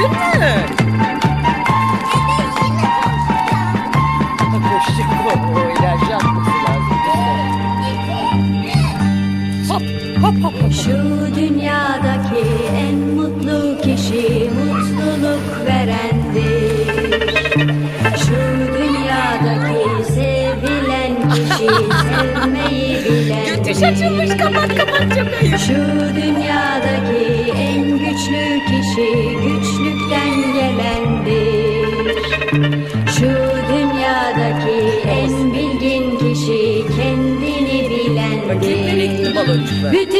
Düştün mü? Şu dünyadaki en mutlu kişi mutluluk verendir. Şu dünyadaki sevilen kişi sevmeyi bilendir. Götüş açılmış kapat kapat cebreyi. Şu dünyadaki bilendir.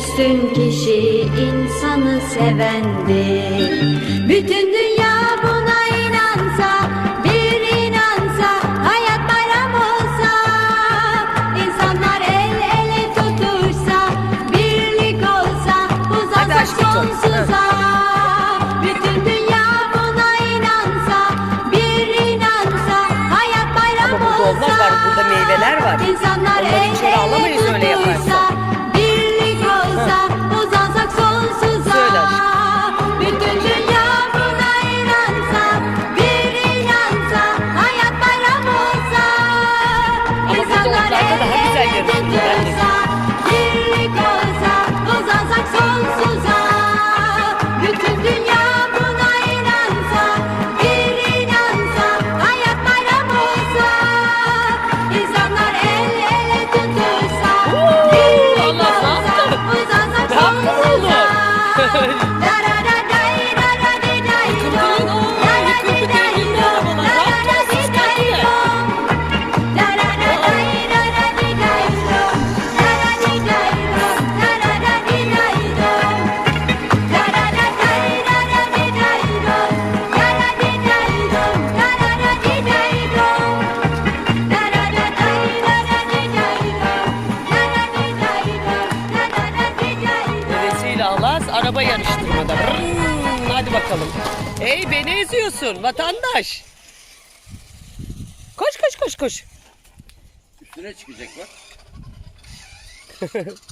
üstün kişi insanı sevendir. Bütün dünya buna inansa, bir inansa, hayat bayram olsa, insanlar el ele tutuşsa, birlik olsa, çok. sonsuza. Bütün dünya buna inansa, bir inansa, hayat bayram var. İnsanlar Onları el ele tutuşsa, That hadi bakalım. Hey beni eziyorsun vatandaş. Koş koş koş koş. Üstüne çıkacak bak.